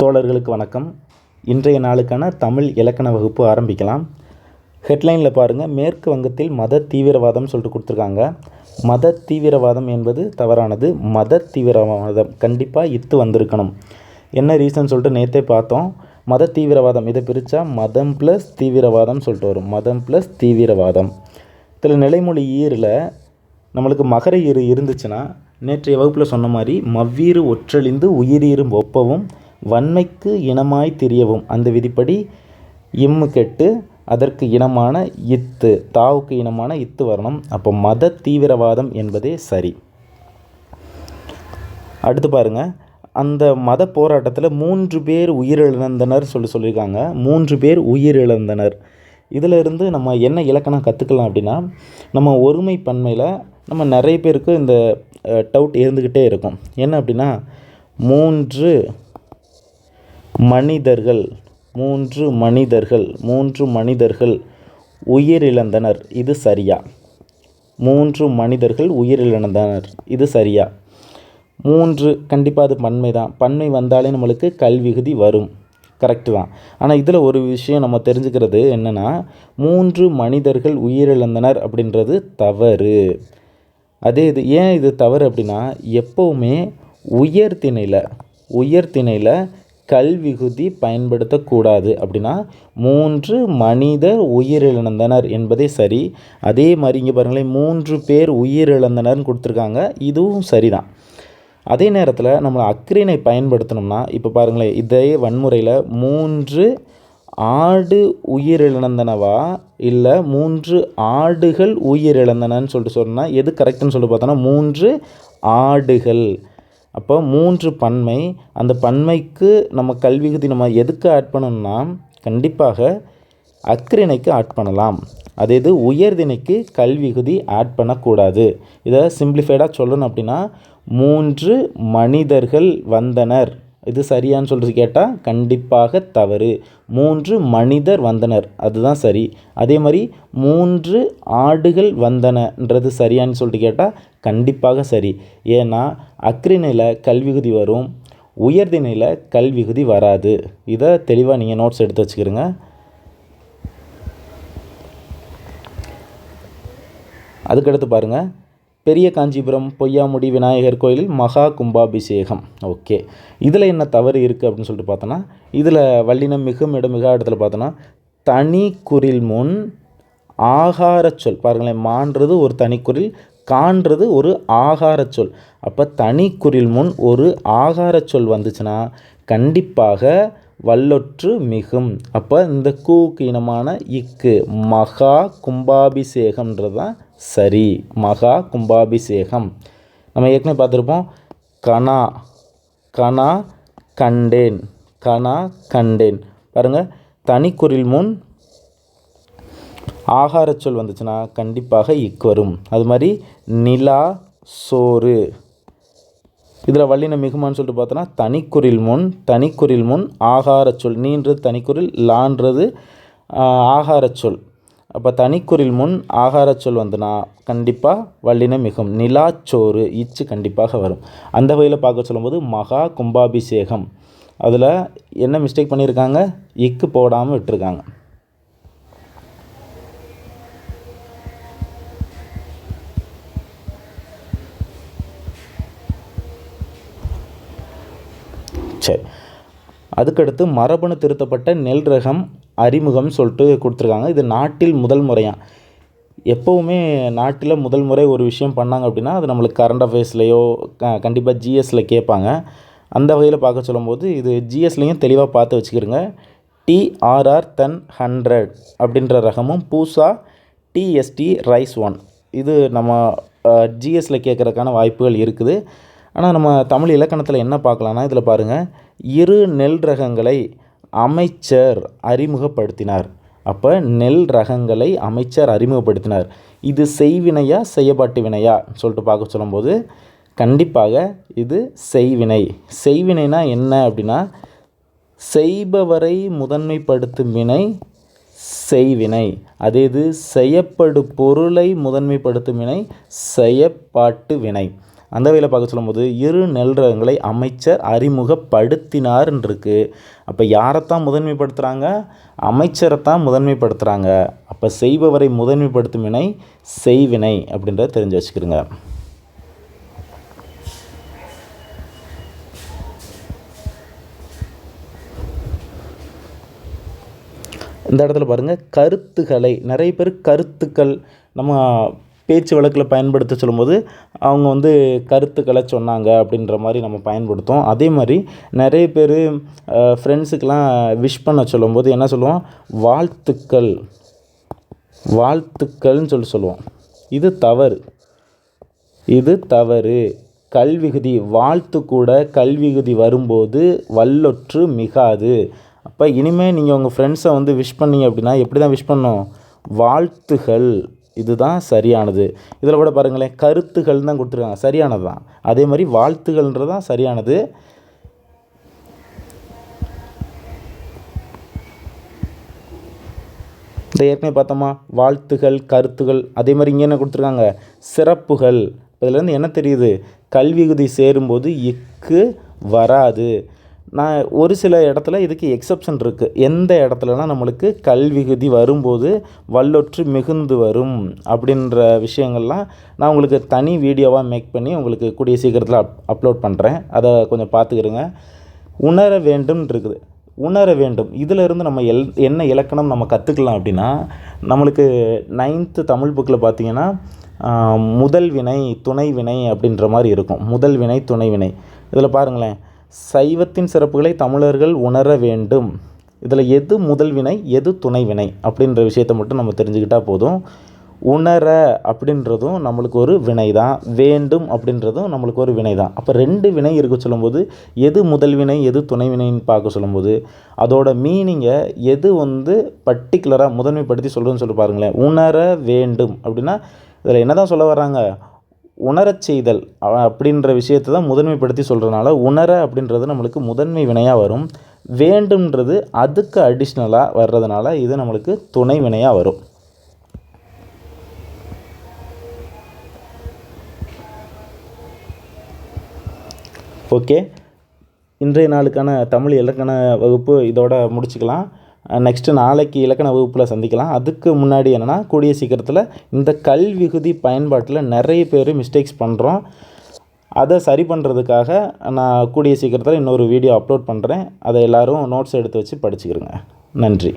தோழர்களுக்கு வணக்கம். இன்றைய நாளுக்கான தமிழ் இலக்கண வகுப்பு ஆரம்பிக்கலாம். ஹெட்லைனில் பாருங்கள் மேற்கு வங்கத்தில் மத தீவிரவாதம் சொல்லிட்டு கொடுத்துருக்காங்க. மத தீவிரவாதம் என்பது தவறானது. மத தீவிரவாதம் கண்டிப்பாக இத்து வந்திருக்கணும். என்ன ரீசன் சொல்லிட்டு நேற்றே பார்த்தோம். மத தீவிரவாதம் இதை பிரித்தா மதம் ப்ளஸ் தீவிரவாதம் சொல்லிட்டு வரும். மதம் ப்ளஸ் தீவிரவாதம். இதில் நிலைமொழி ஈரில் நம்மளுக்கு மகர ஈறு இருந்துச்சுன்னா நேற்றைய வகுப்பில் சொன்ன மாதிரி மவ்வீறு ஒற்றழிந்து உயிரீரும் ஒப்பவும் வன்மைக்கு இனமாய் தெரியவும். அந்த விதிப்படி இம்மு கெட்டு அதற்கு இனமான இத்து தாவுக்கு இனமான இத்து வரணும். அப்போ மத தீவிரவாதம் என்பதே சரி. அடுத்து பாருங்க. அந்த மத போராட்டத்தில் மூன்று பேர் உயிரிழந்தனர் சொல்லி சொல்லியிருக்காங்க. மூன்று பேர் உயிரிழந்தனர். இதிலிருந்து நம்ம என்ன இலக்கணம் கற்றுக்கலாம் அப்படின்னா நம்ம ஒருமை பன்மையில் நம்ம நிறைய பேருக்கு இந்த டவுட் இருந்துக்கிட்டே இருக்கும். என்ன அப்படின்னா மூன்று மனிதர்கள் மூன்று மனிதர்கள் மூன்று மனிதர்கள் உயிரிழந்தனர். இது சரியா? மூன்று மனிதர்கள் உயிரிழந்தனர். இது சரியா? மூன்று கண்டிப்பாக அது பன்மை தான் பன்மை வந்தாலே நம்மளுக்கு கல்விகுதி வரும். கரெக்டு தான். ஆனால் இதில் ஒரு விஷயம் நம்ம தெரிஞ்சுக்கிறது என்னென்னா மூன்று மனிதர்கள் உயிரிழந்தனர் அப்படின்றது தவறு. அதே இது ஏன் இது தவறு அப்படின்னா எப்போவுமே உயர்திணையில் உயர்திணையில் கல்விகுதி பயன்படுத்தக்கூடாது. அப்படின்னா மூன்று மனிதர் உயிரிழந்தனர் என்பதே சரி. அதே மாதிரி இங்கே பாருங்களேன் மூன்று பேர் உயிரிழந்தனர்னு கொடுத்துருக்காங்க. இதுவும் சரிதான். அதே நேரத்தில் நம்ம அக்ரீனை பயன்படுத்தணும்னா இப்போ பாருங்களேன் இதே வன்முறையில் மூன்று ஆடு உயிரிழந்தனவா? இல்லை மூன்று ஆடுகள் உயிரிழந்தனன்னு சொல்லிட்டு சொன்னால் எது கரெக்டுன்னு சொல்லி பார்த்தோன்னா மூன்று ஆடுகள். அப்போ மூன்று பன்மை அந்த பன்மைக்கு நம்ம கல்விகுதி நம்ம எதுக்கு ஆட் பண்ணணும்னா கண்டிப்பாக அக்ரிணைக்கு ஆட் பண்ணலாம். அதே இது உயர்திணைக்கு கல்விகுதி ஆட் பண்ணக்கூடாது. இதை சிம்பிளிஃபைடாக சொல்லணும் அப்படின்னா மூன்று மனிதர்கள் வந்தனர். இது சரியான்னு சொல்லிட்டு கேட்டால் கண்டிப்பாக தவறு. மூன்று மனிதர் வந்தனர். அதுதான் சரி. அதே மாதிரி மூன்று ஆடுகள் வந்தனன்றது சரியான்னு சொல்லிட்டு கேட்டால் கண்டிப்பாக சரி. ஏன்னா அக்ரிணையில் கல்விகுதி வரும் உயர்திணையில் கல்விகுதி வராது. இதை தெளிவாக நீங்கள் நோட்ஸ் எடுத்து வச்சுக்கிறோங்க அதுக்கடுத்து பாருங்கள் பெரிய காஞ்சிபுரம் பொய்யாமுடி விநாயகர் கோயிலில் மகா கும்பாபிஷேகம். ஓகே. இதில் என்ன தவறு இருக்குது அப்படின்னு சொல்லிட்டு பார்த்தோன்னா இதில் வல்லினம் மிகும் இடம் மிக இடத்துல பார்த்தோன்னா தனி குரில் முன் ஆகார சொல். பாருங்களேன் மான்றது ஒரு தனிக்குறில் கான்றது ஒரு ஆகார சொல். அப்போ தனி குரில் முன் ஒரு ஆகார சொல் வந்துச்சுன்னா கண்டிப்பாக வல்லொற்று மிகும். அப்போ இந்த கூக்கு இனமான இக்கு மகா கும்பாபிஷேகம்ன்றது தான் சரி. மகா கும்பாபிஷேகம். நம்ம ஏற்கனவே பார்த்துருப்போம். கனா கனா கண்டேன் கனா கண்டேன். பாருங்கள் தனிக்குறில் முன் ஆகாரச்சொல் சொல் வந்துச்சுன்னா கண்டிப்பாக இக் வரும். அது மாதிரி நிலா சோறு. இதில் வல்லின மிகுமான்னு சொல்லிட்டு பார்த்தோன்னா தனிக்குறில் முன் தனிக்குறில் முன் ஆகாரச்சொல் சொல். நீன்றது தனிக்குறில் லான்றது ஆகாரச்சொல் சொல். அப்போ தனிக்குறில் முன் ஆகாரச்சொல் சொல் வந்துன்னா கண்டிப்பாக வல்லின மிகும். நிலாச்சோறு இச்சு கண்டிப்பாக வரும். அந்த வகையில் பார்க்க சொல்லும்போது மகா கும்பாபிஷேகம். அதில் என்ன மிஸ்டேக் பண்ணியிருக்காங்க? இக்கு போடாமல் விட்டுருக்காங்க. சரி அதுக்கடுத்து மரபணு திருத்தப்பட்ட நெல் ரகம் அறிமுகம் சொல்லிட்டு கொடுத்துருக்காங்க. இது நாட்டில் முதல் முறையாக எப்போவுமே நாட்டில் முதல் முறை ஒரு விஷயம் பண்ணாங்க அப்படின்னா அது நம்மளுக்கு கரண்ட் அஃபேர்ஸ்லேயோ க கண்டிப்பாக ஜிஎஸ்சில் கேட்பாங்க. அந்த வகையில் பார்க்க சொல்லும்போது இது ஜிஎஸ்லேயும் தெளிவாக பார்த்து வச்சுக்கிறோங்க டிஆர்ஆர் தன் ஹண்ட்ரட் அப்படின்ற ரகமும் பூசா டிஎஸ்டி ரைஸ் ஒன் இது நம்ம ஜிஎஸ்சில் கேட்குறதுக்கான வாய்ப்புகள் இருக்குது. ஆனால் நம்ம தமிழ் இலக்கணத்தில் என்ன பார்க்கலான்னா இதில் பாருங்கள் இரு நெல் ரகங்களை அமைச்சர் அறிமுகப்படுத்தினார். அப்போ நெல் ரகங்களை அமைச்சர் அறிமுகப்படுத்தினார். இது செய்வினையா செய்யப்பாட்டு வினையா சொல்லிட்டு பார்க்க சொல்லும்போது கண்டிப்பாக இது செய்வினை. செய்வினைனா என்ன அப்படின்னா செய்பவரை முதன்மைப்படுத்தும் வினை செய்வினை. அதே இது செய்யப்படு பொருளை முதன்மைப்படுத்தும் வினை செயப்பாட்டு வினை. அந்த வகையில் பார்க்க சொல்லும்போது இரு நெல் ரகங்களை அமைச்சர் அறிமுகப்படுத்தினார்ன்றிருக்கு. அப்போ யாரைத்தான் முதன்மைப்படுத்துகிறாங்க அமைச்சரைத்தான் முதன்மைப்படுத்துகிறாங்க அப்போ செய்பவரை முதன்மைப்படுத்தும் வினை செய்வினை அப்படின்றத தெரிஞ்சு வச்சுக்கிறோங்க இந்த இடத்துல பாருங்கள் கருத்துக்களை நிறைய பேர் கருத்துக்கள் நம்ம பேச்சு வழக்கில் பயன்படுத்த சொல்லும்போது அவங்க வந்து கருத்துக்களை சொன்னாங்க அப்படின்ற மாதிரி நம்ம பயன்படுத்தும். அதே மாதிரி நிறைய பேர் ஃப்ரெண்ட்ஸுக்கெலாம் விஷ் பண்ண சொல்லும்போது என்ன சொல்லுவோம்? வாழ்த்துக்கள். வாழ்த்துக்கள்னு சொல்லி சொல்லுவோம். இது தவறு. இது தவறு. கல்விகுதி வாழ்த்து கூட கல்விகுதி வரும்போது வல்லொற்று மிகாது. அப்போ இனிமேல் நீங்கள் உங்கள் ஃப்ரெண்ட்ஸை வந்து விஷ் பண்ணீங்க அப்படின்னா எப்படி தான் விஷ் பண்ணணும்? வாழ்த்துகள். இதுதான் சரியானது. இதில் கூட பாருங்களேன் கருத்துகள் தான் கொடுத்துருக்காங்க. சரியானது தான் அதே மாதிரி வாழ்த்துகள்ன்றது தான் சரியானது. இந்த ஏற்கனவே பார்த்தோமா? வாழ்த்துகள் கருத்துகள் அதே மாதிரி இங்கே என்ன கொடுத்துருக்காங்க? சிறப்புகள். இதுலேருந்து என்ன தெரியுது? கல்விகுதி சேரும்போது இக்கு வராது. நான் ஒரு சில இடத்துல இதுக்கு எக்ஸப்ஷன் இருக்குது எந்த இடத்துலலாம் நம்மளுக்கு கல்விகுதி வரும்போது வல்லொற்று மிகுந்து வரும் அப்படின்ற விஷயங்கள்லாம் நான் உங்களுக்கு தனி வீடியோவாக மேக் பண்ணி உங்களுக்கு கூடிய சீக்கிரத்தில் அப் அப்லோட் பண்ணுறேன் அதை கொஞ்சம் பார்த்துக்கிருங்க உணர வேண்டும் இருக்குது. உணர வேண்டும். இதிலிருந்து நம்ம எல் என்ன இலக்கணம் நம்ம கற்றுக்கலாம் அப்படின்னா நம்மளுக்கு நைன்த்து தமிழ் புக்கில் பார்த்தீங்கன்னா முதல் வினை துணை வினை அப்படின்ற மாதிரி இருக்கும். முதல் வினை துணை வினை. இதில் பாருங்களேன். சைவத்தின் சிறப்புகளை தமிழர்கள் உணர வேண்டும். இதில் எது முதல் வினை எது துணை வினை அப்படின்ற விஷயத்தை மட்டும் நம்ம தெரிஞ்சுக்கிட்டால் போதும். உணர அப்படின்றதும் நம்மளுக்கு ஒரு வினை தான் வேண்டும் அப்படின்றதும் நம்மளுக்கு ஒரு வினை தான் அப்போ ரெண்டு வினை இருக்க சொல்லும்போது எது முதல் வினை எது துணை வினைன்னு பார்க்க சொல்லும்போது அதோட மீனிங்கை எது வந்து பர்டிகுலராக முதன்மைப்படுத்தி சொல்கிறதுன்னு சொல்லி பாருங்களேன். உணர வேண்டும் அப்படின்னா இதில் என்ன தான் சொல்ல வர்றாங்க? உணரச் செய்தல் அப்படின்ற விஷயத்தை தான் முதன்மைப்படுத்தி சொல்கிறனால உணர அப்படின்றது நம்மளுக்கு முதன்மை வினையாக வரும். வேண்டும்ன்றது அதுக்கு அடிஷ்னலாக வர்றதுனால இது நம்மளுக்கு துணை வினையாக வரும். ஓகே. இன்றைய நாளுக்கான தமிழ் இலக்கண வகுப்பு இதோட முடிச்சுக்கலாம். நெக்ஸ்ட்டு நாளைக்கு இலக்கண வகுப்பில் சந்திக்கலாம். அதுக்கு முன்னாடி என்னென்னா கூடிய சீக்கிரத்தில் இந்த கல்விகுதி பயன்பாட்டில் நிறைய பேர் மிஸ்டேக்ஸ் பண்ணுறோம் அதை சரி பண்ணுறதுக்காக நான் கூடிய சீக்கிரத்தில் இன்னொரு வீடியோ அப்லோட் பண்ணுறேன் அதை எல்லோரும் நோட்ஸ் எடுத்து வச்சு படிச்சுக்கிறேங்க நன்றி.